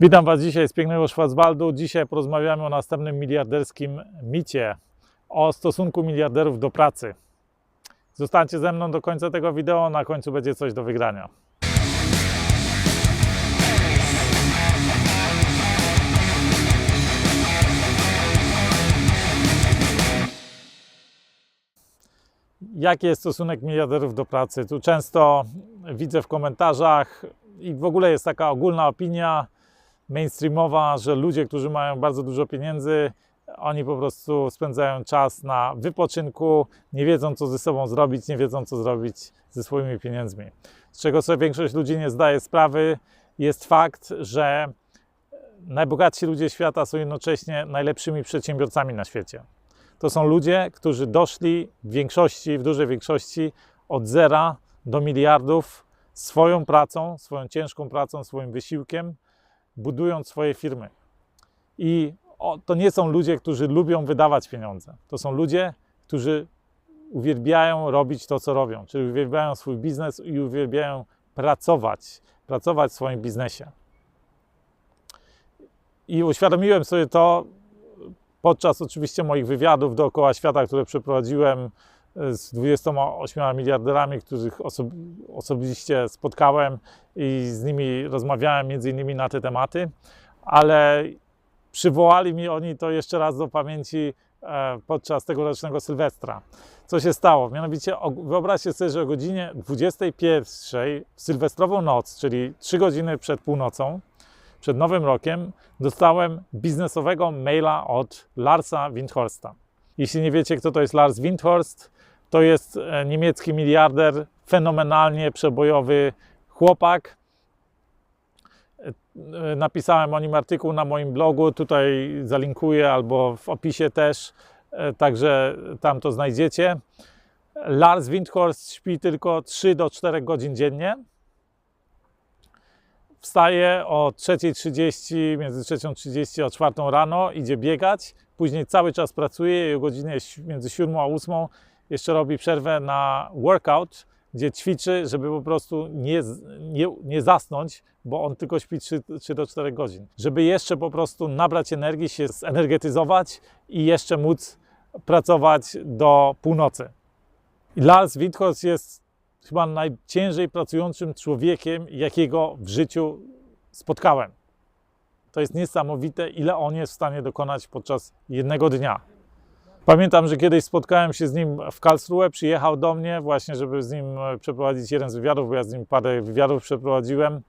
Witam Was dzisiaj z pięknego Schwarzwaldu. Dzisiaj porozmawiamy o następnym miliarderskim micie, o stosunku miliarderów do pracy. Zostańcie ze mną do końca tego wideo, na końcu będzie coś do wygrania. Jaki jest stosunek miliarderów do pracy? Tu często widzę w komentarzach i w ogóle jest taka ogólna opinia mainstreamowa, że ludzie, którzy mają bardzo dużo pieniędzy, oni po prostu spędzają czas na wypoczynku, nie wiedzą co ze sobą zrobić, nie wiedzą co zrobić ze swoimi pieniędzmi. Z czego sobie większość ludzi nie zdaje sprawy, jest fakt, że najbogatsi ludzie świata są jednocześnie najlepszymi przedsiębiorcami na świecie. To są ludzie, którzy doszli w większości, w dużej większości od zera do miliardów swoją pracą, swoją ciężką pracą, swoim wysiłkiem, budując swoje firmy. I o, to nie są ludzie, którzy lubią wydawać pieniądze. To są ludzie, którzy uwielbiają robić to, co robią, czyli uwielbiają swój biznes i uwielbiają pracować, pracować w swoim biznesie. I uświadomiłem sobie to podczas oczywiście moich wywiadów dookoła świata, które przeprowadziłem z 28 miliarderami, których oso- osobiście spotkałem i z nimi rozmawiałem między innymi na te tematy, ale przywołali mi oni to jeszcze raz do pamięci e, podczas tegorocznego Sylwestra. Co się stało? Mianowicie wyobraźcie sobie, że o godzinie 21 w sylwestrową noc, czyli 3 godziny przed północą, przed Nowym Rokiem, dostałem biznesowego maila od Larsa Windhorsta. Jeśli nie wiecie, kto to jest Lars Windhorst, to jest e, niemiecki miliarder, fenomenalnie przebojowy chłopak. E, Napisałem o nim artykuł na moim blogu, tutaj zalinkuję albo w opisie też, e, także tam to znajdziecie. Lars Windhorst śpi tylko 3 do 4 godzin dziennie. Wstaje o 3.30, między 3.30 a 4 rano, idzie biegać, później cały czas pracuje i o godzinie między 7 a 8 jeszcze robi przerwę na workout, gdzie ćwiczy, żeby po prostu nie, nie, nie zasnąć, bo on tylko śpi 3, 3 do 4 godzin. Żeby jeszcze po prostu nabrać energii, się zenergetyzować i jeszcze móc pracować do północy. I Lars Witthorst jest chyba najciężej pracującym człowiekiem, jakiego w życiu spotkałem. To jest niesamowite, ile on jest w stanie dokonać podczas jednego dnia. Pamiętam, że kiedyś spotkałem się z nim w Karlsruhe, przyjechał do mnie właśnie, żeby z nim e, przeprowadzić jeden z wywiadów, bo ja z nim parę wywiadów przeprowadziłem.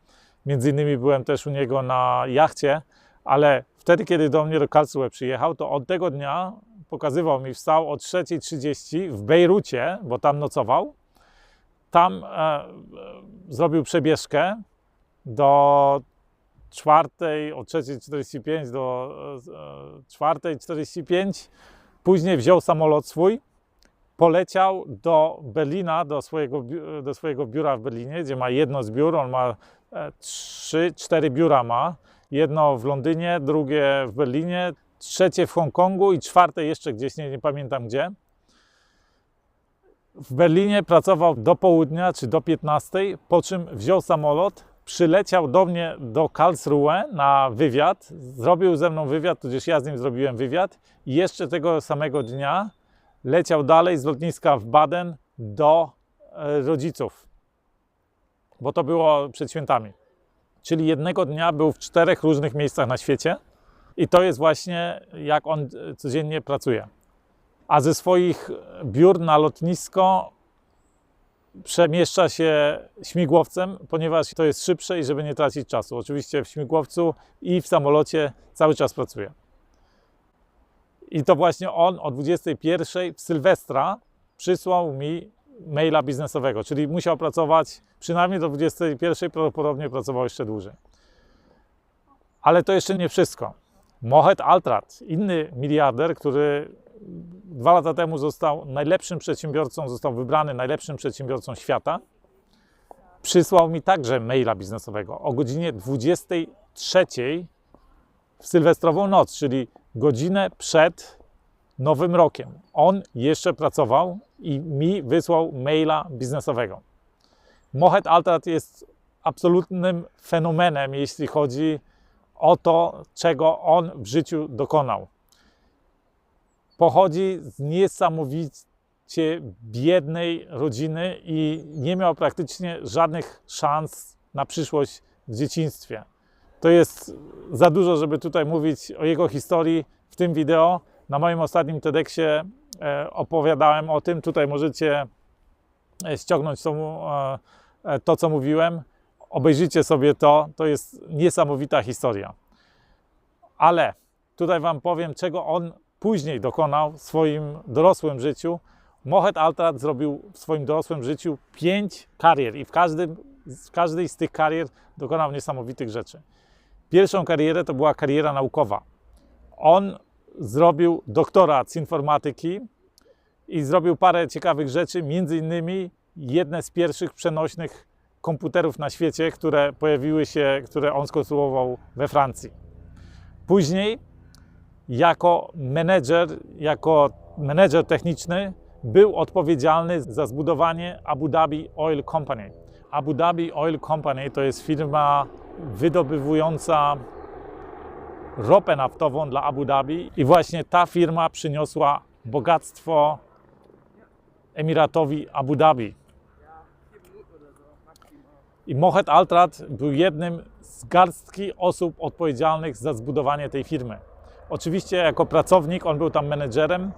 Między innymi byłem też u niego na jachcie, ale wtedy, kiedy do mnie do Karlsruhe przyjechał, to od tego dnia pokazywał mi, wstał o 3.30 w Bejrucie, bo tam nocował. Tam e, e, zrobił przebieżkę do czwartej, od 3.45 do e, 4.45 Później wziął samolot swój, poleciał do Berlina, do swojego, do swojego biura w Berlinie, gdzie ma jedno z biur. On ma e, trzy, cztery biura ma. Jedno w Londynie, drugie w Berlinie, trzecie w Hongkongu i czwarte jeszcze gdzieś, nie, nie pamiętam gdzie. W Berlinie pracował do południa czy do 15, po czym wziął samolot, przyleciał do mnie do Karlsruhe na wywiad, zrobił ze mną wywiad, tudzież ja z nim zrobiłem wywiad i jeszcze tego samego dnia leciał dalej z lotniska w Baden do e, rodziców, bo to było przed świętami. Czyli jednego dnia był w czterech różnych miejscach na świecie i to jest właśnie jak on e, codziennie pracuje. A ze swoich biur na lotnisko przemieszcza się śmigłowcem, ponieważ to jest szybsze i żeby nie tracić czasu. Oczywiście w śmigłowcu i w samolocie cały czas pracuje. I to właśnie on o 21 w Sylwestra przysłał mi maila biznesowego, czyli musiał pracować przynajmniej do 21, prawdopodobnie pracował jeszcze dłużej. Ale to jeszcze nie wszystko. Mohet Altrat, inny miliarder, który dwa lata temu został najlepszym przedsiębiorcą, został wybrany najlepszym przedsiębiorcą świata, przysłał mi także maila biznesowego o godzinie 23 w sylwestrową noc, czyli godzinę przed Nowym Rokiem. On jeszcze pracował i mi wysłał maila biznesowego. Mohet Altrat jest absolutnym fenomenem, jeśli chodzi o to, czego on w życiu dokonał. Pochodzi z niesamowicie biednej rodziny i nie miał praktycznie żadnych szans na przyszłość w dzieciństwie. To jest za dużo, żeby tutaj mówić o jego historii w tym wideo. Na moim ostatnim TEDxie e, opowiadałem o tym. Tutaj możecie e, ściągnąć to, e, to, co mówiłem. Obejrzyjcie sobie to. To jest niesamowita historia. Ale tutaj Wam powiem, czego on później dokonał w swoim dorosłym życiu. Mohed Altrat zrobił w swoim dorosłym życiu pięć karier i w, każdym, w każdej z tych karier dokonał niesamowitych rzeczy. Pierwszą karierę to była kariera naukowa. On zrobił doktorat z informatyki i zrobił parę ciekawych rzeczy, między innymi jedne z pierwszych przenośnych komputerów na świecie, które pojawiły się, które on skonstruował we Francji. Później jako menedżer, jako menedżer techniczny był odpowiedzialny za zbudowanie Abu Dhabi Oil Company. Abu Dhabi Oil Company to jest firma wydobywująca ropę naftową dla Abu Dhabi i właśnie ta firma przyniosła bogactwo Emiratowi Abu Dhabi. I Mohed Altrat był jednym z garstki osób odpowiedzialnych za zbudowanie tej firmy. Oczywiście jako pracownik on był tam menedżerem,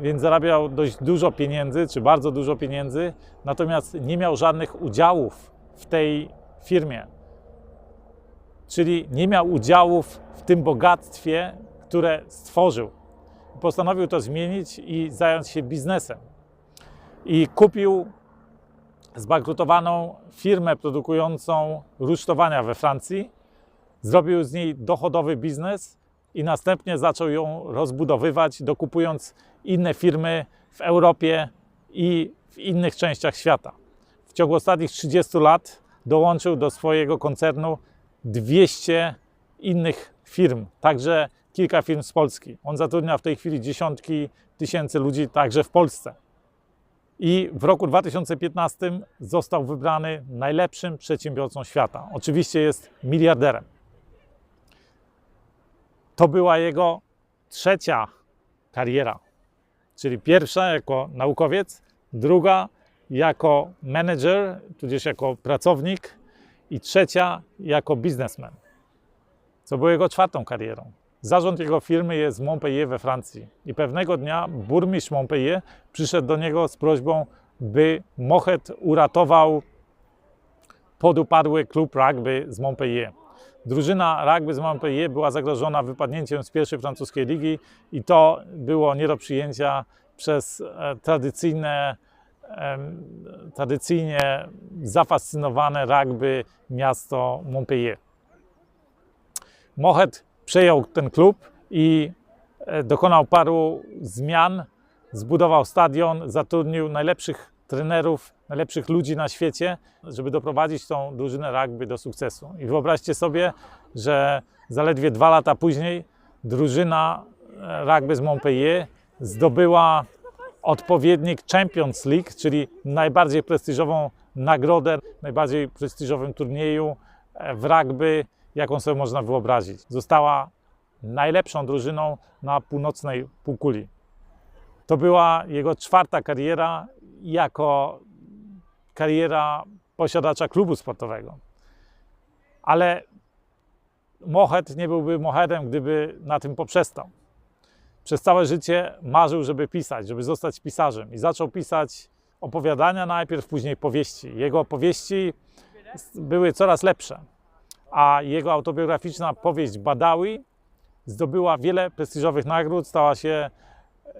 więc zarabiał dość dużo pieniędzy, czy bardzo dużo pieniędzy, natomiast nie miał żadnych udziałów w tej firmie. Czyli nie miał udziałów w tym bogactwie, które stworzył. Postanowił to zmienić i zająć się biznesem. I kupił zbankrutowaną firmę produkującą rusztowania we Francji, zrobił z niej dochodowy biznes i następnie zaczął ją rozbudowywać, dokupując inne firmy w Europie i w innych częściach świata. W ciągu ostatnich 30 lat dołączył do swojego koncernu 200 innych firm, także kilka firm z Polski. On zatrudnia w tej chwili dziesiątki tysięcy ludzi także w Polsce. I w roku 2015 został wybrany najlepszym przedsiębiorcą świata. Oczywiście jest miliarderem. To była jego trzecia kariera, czyli pierwsza jako naukowiec, druga jako menedżer, tudzież jako pracownik i trzecia jako biznesmen, co było jego czwartą karierą. Zarząd jego firmy jest w Montpellier we Francji i pewnego dnia burmistrz Montpellier przyszedł do niego z prośbą, by Mohet uratował podupadły klub rugby z Montpellier. Drużyna rugby z Montpellier była zagrożona wypadnięciem z pierwszej francuskiej ligi i to było nie do przyjęcia przez e, tradycyjne, tradycyjnie zafascynowane rugby miasto Montpellier. Mohet przejął ten klub i e, dokonał paru zmian, zbudował stadion, zatrudnił najlepszych trenerów, najlepszych ludzi na świecie, żeby doprowadzić tą drużynę rugby do sukcesu. I wyobraźcie sobie, że zaledwie dwa lata później drużyna e, rugby z Montpellier zdobyła odpowiednik Champions League, czyli najbardziej prestiżową nagrodę, najbardziej prestiżowym turnieju e, w rugby, jaką sobie można wyobrazić. Została najlepszą drużyną na północnej półkuli. To była jego czwarta kariera jako kariera posiadacza klubu sportowego. Ale Mohet nie byłby Mohetem, gdyby na tym poprzestał. Przez całe życie marzył, żeby pisać, żeby zostać pisarzem i zaczął pisać opowiadania najpierw, później powieści. Jego opowieści były coraz lepsze, a jego autobiograficzna powieść Badawi zdobyła wiele prestiżowych nagród, stała się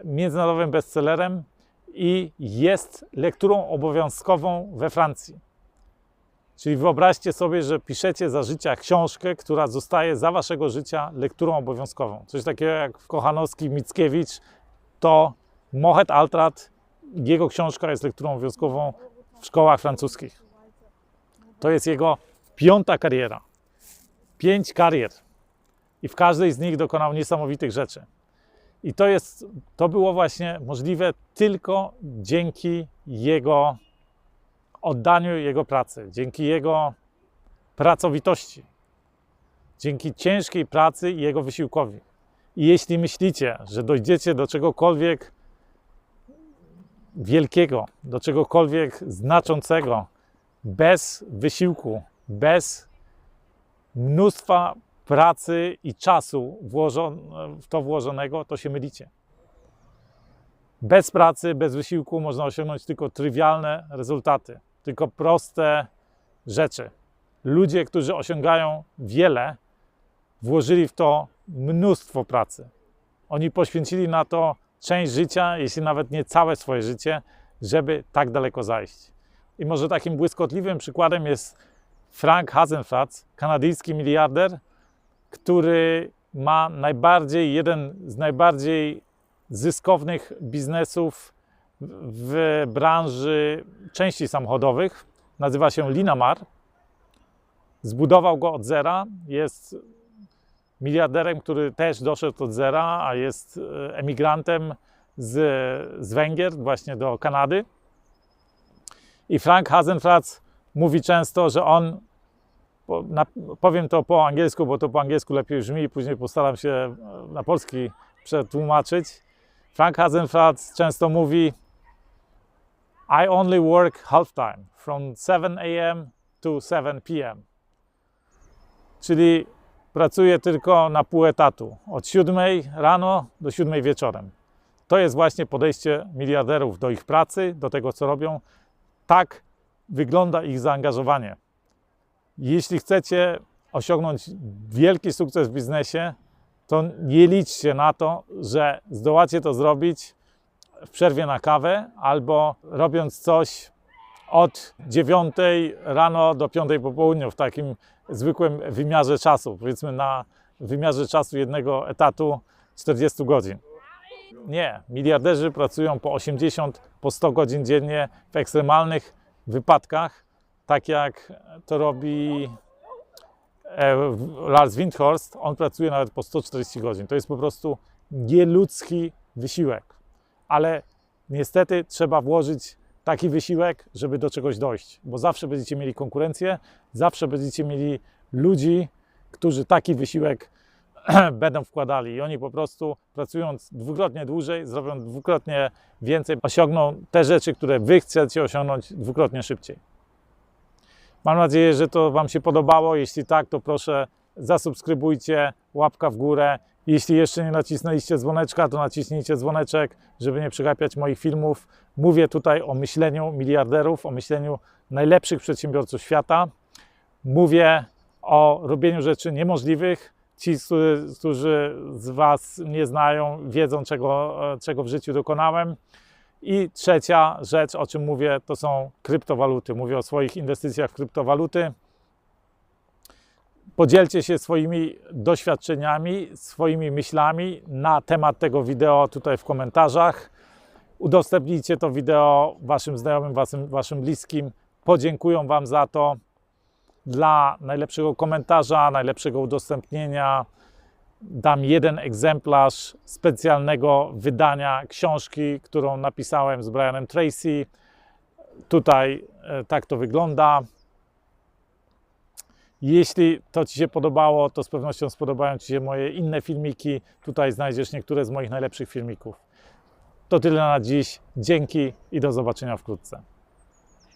międzynarodowym bestsellerem i jest lekturą obowiązkową we Francji. Czyli wyobraźcie sobie, że piszecie za życia książkę, która zostaje za waszego życia lekturą obowiązkową. Coś takiego jak Kochanowski, Mickiewicz, to Mohet Altrat, jego książka jest lekturą obowiązkową w szkołach francuskich. To jest jego piąta kariera. Pięć karier. I w każdej z nich dokonał niesamowitych rzeczy. I to, jest, to było właśnie możliwe tylko dzięki jego oddaniu jego pracy, dzięki jego pracowitości. dzięki ciężkiej pracy i jego wysiłkowi. I jeśli myślicie, że dojdziecie do czegokolwiek wielkiego, do czegokolwiek znaczącego bez wysiłku, bez mnóstwa pracy i czasu w to włożonego, to się mylicie. Bez pracy, bez wysiłku można osiągnąć tylko trywialne rezultaty, tylko proste rzeczy. Ludzie, którzy osiągają wiele, włożyli w to mnóstwo pracy. Oni poświęcili na to część życia, jeśli nawet nie całe swoje życie, żeby tak daleko zajść. I może takim błyskotliwym przykładem jest Frank Hasenfratz, kanadyjski miliarder, który ma najbardziej, jeden z najbardziej zyskownych biznesów w branży części samochodowych. Nazywa się Linamar. Zbudował go od zera. Jest miliarderem, który też doszedł od zera, a jest e, emigrantem z, z Węgier właśnie do Kanady. I Frank Hasenfratz mówi często, że on, po, na, powiem to po angielsku, bo to po angielsku lepiej brzmi, później postaram się e, na polski przetłumaczyć. Frank Hasenfratz często mówi I only work half time, from 7 a.m. to 7 p.m. Czyli pracuję tylko na pół etatu, od 7 rano do 7 wieczorem. To jest właśnie podejście miliarderów do ich pracy, do tego, co robią. Tak wygląda ich zaangażowanie. Jeśli chcecie osiągnąć wielki sukces w biznesie, to nie liczcie na to, że zdołacie to zrobić w przerwie na kawę albo robiąc coś od 9 rano do 5 po południu w takim zwykłym wymiarze czasu, powiedzmy na wymiarze czasu jednego etatu 40 godzin. Nie, miliarderzy pracują po 80, po 100 godzin dziennie w ekstremalnych wypadkach, tak jak to robi e, Lars Windhorst. On pracuje nawet po 140 godzin. To jest po prostu nieludzki wysiłek, ale niestety trzeba włożyć taki wysiłek, żeby do czegoś dojść, bo zawsze będziecie mieli konkurencję, zawsze będziecie mieli ludzi, którzy taki wysiłek będą wkładali i oni po prostu pracując dwukrotnie dłużej, zrobią dwukrotnie więcej, osiągną te rzeczy, które wy chcecie osiągnąć dwukrotnie szybciej. Mam nadzieję, że to Wam się podobało. Jeśli tak, to proszę zasubskrybujcie, łapka w górę. Jeśli jeszcze nie nacisnęliście dzwoneczka, to naciśnijcie dzwoneczek, żeby nie przegapiać moich filmów. Mówię tutaj o myśleniu miliarderów, o myśleniu najlepszych przedsiębiorców świata. Mówię o robieniu rzeczy niemożliwych. Ci, którzy z Was nie znają, wiedzą, czego, czego w życiu dokonałem. I trzecia rzecz, o czym mówię, to są kryptowaluty. Mówię o swoich inwestycjach w kryptowaluty. Podzielcie się swoimi doświadczeniami, swoimi myślami na temat tego wideo tutaj w komentarzach. Udostępnijcie to wideo Waszym znajomym, Waszym, waszym bliskim. Podziękują Wam za to. Dla najlepszego komentarza, najlepszego udostępnienia dam jeden egzemplarz specjalnego wydania książki, którą napisałem z Brianem Tracy. Tutaj e, tak to wygląda. Jeśli to Ci się podobało, to z pewnością spodobają Ci się moje inne filmiki. Tutaj znajdziesz niektóre z moich najlepszych filmików. To tyle na dziś. Dzięki i do zobaczenia wkrótce.